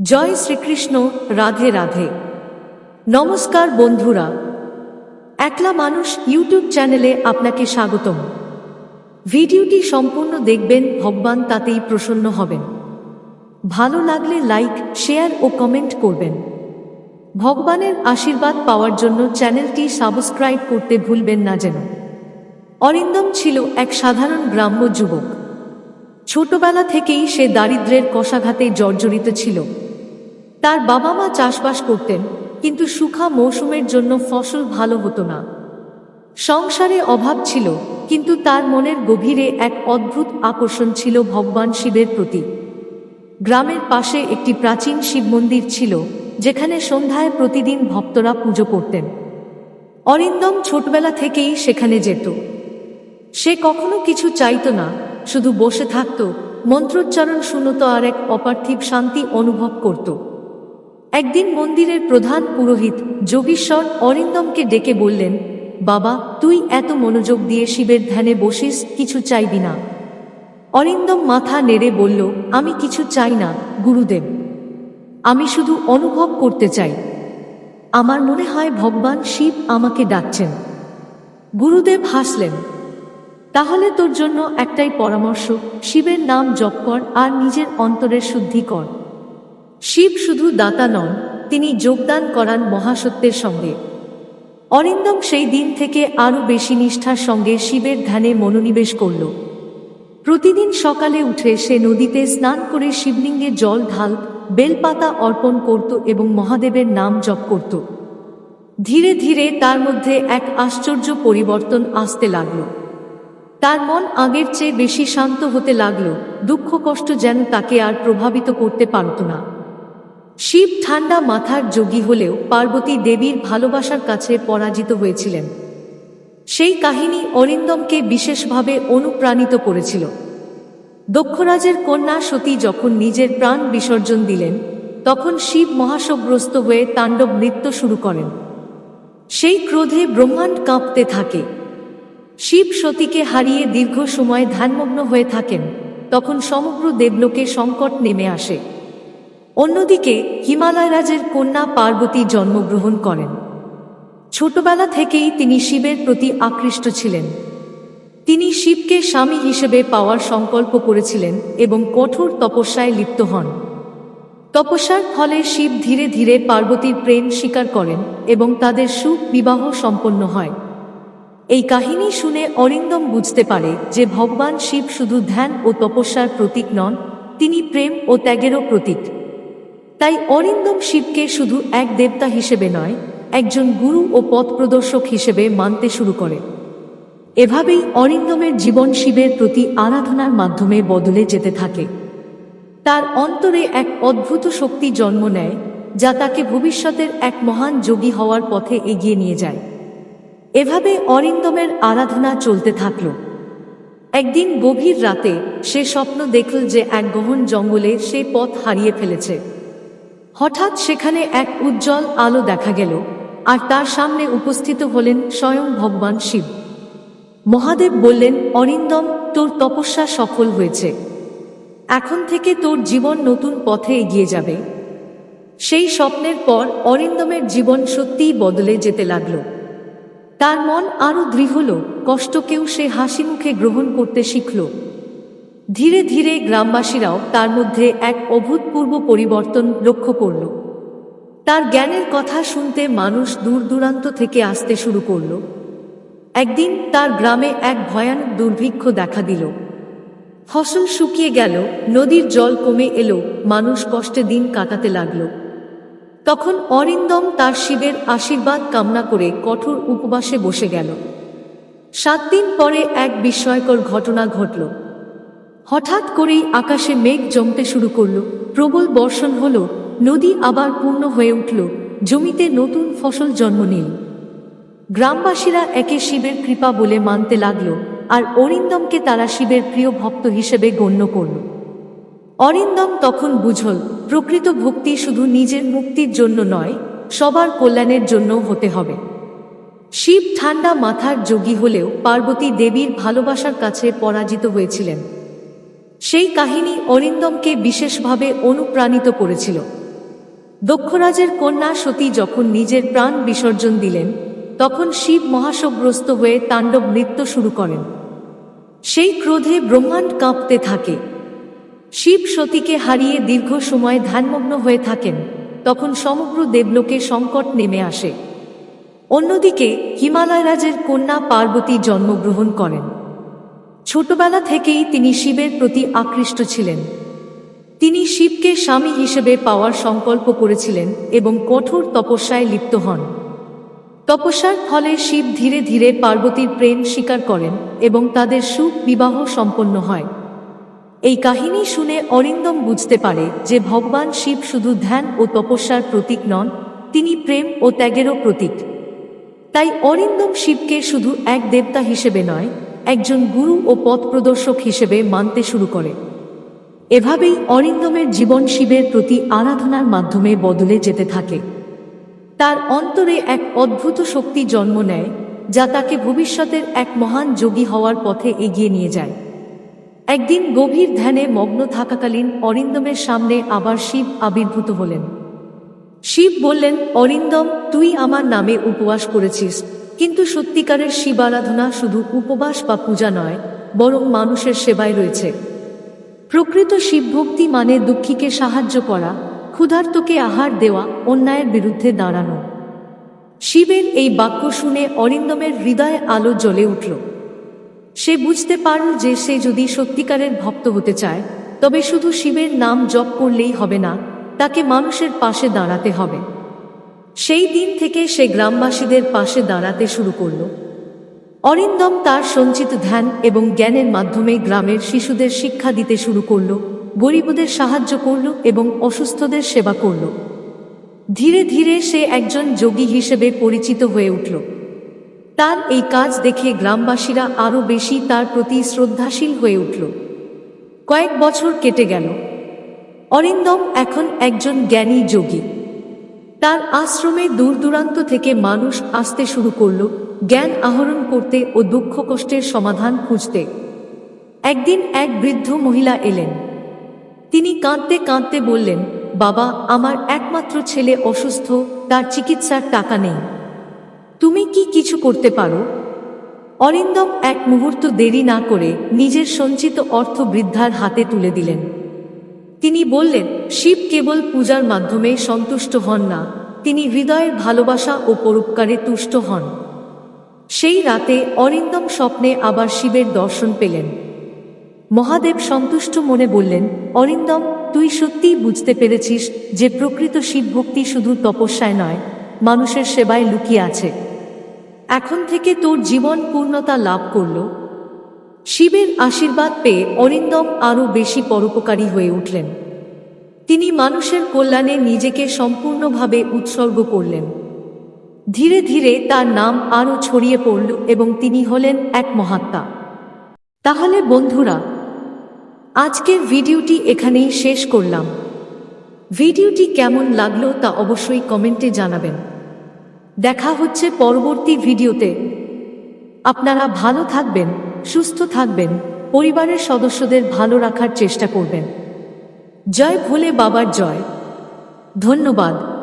জয় শ্রীকৃষ্ণ, রাধে রাধে। নমস্কার বন্ধুরা। একলা মানুষ ইউটিউব চ্যানেলে আপনাকে স্বাগতম। ভিডিওটি সম্পূর্ণ দেখবেন, ভগবান তাতেই প্রসন্ন হবেন। ভালো লাগলে লাইক, শেয়ার ও কমেন্ট করবেন। ভগবানের আশীর্বাদ পাওয়ার জন্য চ্যানেলটি সাবস্ক্রাইব করতে ভুলবেন না যেন। অরিন্দম ছিল এক সাধারণ গ্রাম্য যুবক। ছোটবেলা থেকেই সে দারিদ্র্যের কষাঘাতে জর্জরিত ছিল। তার বাবা মা চাষবাস করতেন, কিন্তু সুখা মৌসুমের জন্য ফসল ভালো হতো না। সংসারে অভাব ছিল, কিন্তু তার মনের গভীরে এক অদ্ভুত আকর্ষণ ছিল ভগবান শিবের প্রতি। গ্রামের পাশে একটি প্রাচীন শিব মন্দির ছিল, যেখানে সন্ধ্যায় প্রতিদিন ভক্তরা পুজো করতেন। অরিন্দম ছোটবেলা থেকেই সেখানে যেত। সে কখনো কিছু চাইতো না, শুধু বসে থাকত, মন্ত্রোচ্চারণ শূন্যত আর এক অপার্থিব শান্তি অনুভব করত। একদিন মন্দিরের প্রধান পুরোহিত যোগীশ্বর অরিন্দমকে ডেকে বললেন, বাবা, তুই এত মনোযোগ দিয়ে শিবের ধ্যানে বসিস, কিছু চাইবি না। অরিন্দম মাথা নেড়ে বলল, আমি কিছু চাই না, গুরুদেব। আমি শুধু অনুভব করতে চাই। আমার মনে হয় ভগবান শিব আমাকে ডাকছেন। গুরুদেব হাসলেন, তাহলে তোর জন্য একটাই পরামর্শ, শিবের নাম জপ কর আর নিজের অন্তরের শুদ্ধি কর। শিব শুধু দাতা নন, তিনি যোগদান করান মহাসত্যের সঙ্গে। অরিন্দম সেই দিন থেকে আরও বেশি নিষ্ঠার সঙ্গে শিবের ধ্যানে মনোনিবেশ করল। প্রতিদিন সকালে উঠে সে নদীতে স্নান করে শিবলিঙ্গে জল, ঢাল, বেলপাতা অর্পণ করত এবং মহাদেবের নাম জপ করত। ধীরে ধীরে তার মধ্যে এক আশ্চর্য পরিবর্তন আসতে লাগল। তার মন আগের চেয়ে বেশি শান্ত হতে লাগল, দুঃখ কষ্ট যেন তাকে আর প্রভাবিত করতে পারত না। শিব ঠান্ডা মাথার যোগী হলেও পার্বতী দেবীর ভালোবাসার কাছে পরাজিত হয়েছিলেন। সেই কাহিনী অরিন্দমকে বিশেষভাবে অনুপ্রাণিত করেছিল। দক্ষরাজের কন্যা সতী যখন নিজের প্রাণ বিসর্জন দিলেন, তখন শিব মহাশগ্রস্ত হয়ে তাণ্ডব নৃত্য শুরু করেন। সেই ক্রোধে ব্রহ্মাণ্ড কাঁপতে থাকে। শিব সতীকে হারিয়ে দীর্ঘ সময় ধ্যানমগ্ন হয়ে থাকেন, তখন সমগ্র দেবলোকে সংকট নেমে আসে। অন্যদিকে হিমালয় রাজের কন্যা পার্বতী জন্মগ্রহণ করেন। ছোটবেলা থেকেই তিনি শিবের প্রতি আকৃষ্ট ছিলেন। তিনি শিবকে স্বামী হিসেবে পাওয়ার সংকল্প করেছিলেন এবং কঠোর তপস্যায় লিপ্ত হন। তপস্যার ফলে শিব ধীরে ধীরে পার্বতীর প্রেম স্বীকার করেন এবং তাদের সুখ বিবাহ সম্পন্ন হয়। এই কাহিনী শুনে অরিন্দম বুঝতে পারে যে ভগবান শিব শুধু ধ্যান ও তপস্যার প্রতীক নন, তিনি প্রেম ও ত্যাগেরও প্রতীক। তাই অরিন্দম শিবকে শুধু এক দেবতা হিসেবে নয়, একজন গুরু ও পথ প্রদর্শক হিসেবে মানতে শুরু করে। এভাবেই অরিন্দমের জীবন শিবের প্রতি আরাধনার মাধ্যমে বদলে যেতে থাকে। তার অন্তরে এক অদ্ভুত শক্তি জন্ম নেয়, যা তাকে ভবিষ্যতের এক মহান যোগী হওয়ার পথে এগিয়ে নিয়ে যায়। এভাবে অরিন্দমের আরাধনা চলতে থাকল। একদিন গভীর রাতে সে স্বপ্ন দেখল যে এক গহন জঙ্গলে সে পথ হারিয়ে ফেলেছে। হঠাৎ সেখানে এক উজ্জ্বল আলো দেখা গেল, আর তার সামনে উপস্থিত হলেন স্বয়ং ভগবান শিব। মহাদেব বললেন, অরিন্দম, তোর তপস্যা সফল হয়েছে। এখন থেকে তোর জীবন নতুন পথে এগিয়ে যাবে। সেই স্বপ্নের পর অরিন্দমের জীবন সত্যিই বদলে যেতে লাগল। তার মন আরও দৃঢ় কষ্টকেও সে হাসি মুখে গ্রহণ করতে শিখল। ধীরে ধীরে গ্রামবাসীরাও তার মধ্যে এক অভূতপূর্ব পরিবর্তন লক্ষ্য করল। তার জ্ঞানের কথা শুনতে মানুষ দূর দূরান্ত থেকে আসতে শুরু করল। একদিন তার গ্রামে এক ভয়ানক দুর্ভিক্ষ দেখা দিল। ফসল শুকিয়ে গেল, নদীর জল কমে এলো, মানুষ কষ্টে দিন কাটাতে লাগল। তখন অরিন্দম তার শিবের আশীর্বাদ কামনা করে কঠোর উপবাসে বসে গেল। সাত দিন পরে এক বিস্ময়কর ঘটনা ঘটল। হঠাৎ করেই আকাশে মেঘ জমতে শুরু করল। প্রবল বর্ষণ হল, নদী আবার পূর্ণ হয়ে উঠল, জমিতে নতুন ফসল জন্ম নিল। গ্রামবাসীরা একে শিবের কৃপা বলে মানতে লাগল, আর অরিন্দমকে তারা শিবের প্রিয় ভক্ত হিসেবে গণ্য করল। অরিন্দম তখন বুঝল, প্রকৃত ভক্তি শুধু নিজের মুক্তির জন্য নয়, সবার কল্যাণের জন্য হতে হবে। শিব ঠান্ডা মাথার যোগী হলেও পার্বতী দেবীর ভালোবাসার কাছে পরাজিত হয়েছিলেন। সেই কাহিনী অরিন্দমকে বিশেষভাবে অনুপ্রাণিত করেছিল। দক্ষরাজের কন্যা সতী যখন নিজের প্রাণ বিসর্জন দিলেন, তখন শিব মহাশগ্রস্ত হয়ে তাণ্ডব নৃত্য শুরু করেন। সেই ক্রোধে ব্রহ্মাণ্ড কাঁপতে থাকে। শিব সতীকে হারিয়ে দীর্ঘ সময় ধ্যানমগ্ন হয়ে থাকেন, তখন সমগ্র দেবলোকে সংকট নেমে আসে। অন্যদিকে হিমালয় রাজের কন্যা পার্বতী জন্মগ্রহণ করেন। ছোটবেলা থেকেই তিনি শিবের প্রতি আকৃষ্ট ছিলেন। তিনি শিবকে স্বামী হিসেবে পাওয়ার সংকল্প করেছিলেন এবং কঠোর তপস্যায় লিপ্ত হন। তপস্যার ফলে শিব ধীরে ধীরে পার্বতীর প্রেম স্বীকার করেন এবং তাদের সুখ বিবাহ সম্পন্ন হয়। এই কাহিনী শুনে অরিন্দম বুঝতে পারে যে ভগবান শিব শুধু ধ্যান ও তপস্যার প্রতীক নন, তিনি প্রেম ও ত্যাগেরও প্রতীক। তাই অরিন্দম শিবকে শুধু এক দেবতা হিসেবে নয় একজন গুরু ও পথ প্রদর্শক হিসেবে মানতে শুরু করে। এভাবেই অরিন্দমের জীবন শিবের প্রতি আরাধনার মাধ্যমে বদলে যেতে থাকে। তার অন্তরে এক অদ্ভুত শক্তি জন্ম নেয়, যা তাকে ভবিষ্যতের এক মহান যোগী হওয়ার পথে এগিয়ে নিয়ে যায়। একদিন গভীর ধ্যানে মগ্ন থাকাকালীন অরিন্দমের সামনে আবার শিব আবির্ভূত হলেন। শিব বললেন, অরিন্দম, তুই আমার নামে উপবাস করেছিস। কিন্তু সত্যিকারের শিব আরাধনা শুধু উপবাস বা পূজা নয়, বরং মানুষের সেবায় রয়েছে। প্রকৃত শিবভক্তি মানে দুঃখীকে সাহায্য করা, ক্ষুধার্তকে আহার দেওয়া, অন্যায়ের বিরুদ্ধে দাঁড়ানো। শিবের এই বাক্য শুনে অরিন্দমের হৃদয়ে আলো জ্বলে উঠল। সে বুঝতে পারল যে সে যদি সত্যিকারের ভক্ত হতে চায়, তবে শুধু শিবের নাম জপ করলেই হবে না, তাকে মানুষের পাশে দাঁড়াতে হবে। সেই দিন থেকে সে গ্রামবাসীদের পাশে দাঁড়াতে শুরু করল। অরিন্দম তার সঞ্চিত ধ্যান এবং জ্ঞানের মাধ্যমে গ্রামের শিশুদের শিক্ষা দিতে শুরু করল, গরিবদের সাহায্য করল এবং অসুস্থদের সেবা করল। ধীরে ধীরে সে একজন যোগী হিসেবে পরিচিত হয়ে উঠল। তার এই কাজ দেখে গ্রামবাসীরা আরও বেশি তার প্রতি শ্রদ্ধাশীল হয়ে উঠল। কয়েক বছর কেটে গেল। অরিন্দম এখন একজন জ্ঞানী যোগী। তার আশ্রমে দূর দূরান্ত থেকে মানুষ আসতে শুরু করল, জ্ঞান আহরণ করতে ও দুঃখ কষ্টের সমাধান খুঁজতে। একদিন এক বৃদ্ধ মহিলা এলেন। তিনি কাঁদতে কাঁদতে বললেন, বাবা, আমার একমাত্র ছেলে অসুস্থ, তার চিকিৎসার টাকা নেই। তুমি কি কিছু করতে পারো? অরিন্দম এক মুহূর্ত দেরি না করে নিজের সঞ্চিত অর্থ বৃদ্ধার হাতে তুলে দিলেন। তিনি বললেন, শিব কেবল পূজার মাধ্যমে সন্তুষ্ট হন না, তিনি হৃদয়ের ভালোবাসা ও পরোপকারে তুষ্ট হন। সেই রাতে অরিন্দম স্বপ্নে আবার শিবের দর্শন পেলেন। মহাদেব সন্তুষ্ট মনে বললেন অরিন্দম তুই সত্যিই বুঝতে পেরেছিস যে প্রকৃত শিবভক্তি শুধু তপস্যায় নয়, মানুষের সেবায় লুকিয়ে আছে। এখন থেকে তোর জীবন পূর্ণতা লাভ করল শিবের আশীর্বাদ পেয়ে অরিন্দম আরও বেশি পরোপকারী হয়ে উঠলেন। তিনি মানুষের কল্যাণে নিজেকে সম্পূর্ণভাবে উৎসর্গ করলেন। ধীরে ধীরে তার নাম আরও ছড়িয়ে পড়ল এবং তিনি হলেন এক মহাত্মা। তাহলে বন্ধুরা, আজকের ভিডিওটি এখানেই শেষ করলাম। ভিডিওটি কেমন লাগল তা অবশ্যই কমেন্টে জানাবেন। দেখা হচ্ছে পরবর্তী ভিডিওতে। আপনারা ভালো থাকবেন। সুস্থ থাকবেন পরিবারের সদস্যদের ভালো রাখার চেষ্টা করবেন। জয় ভোলে বাবার জয়। ধন্যবাদ।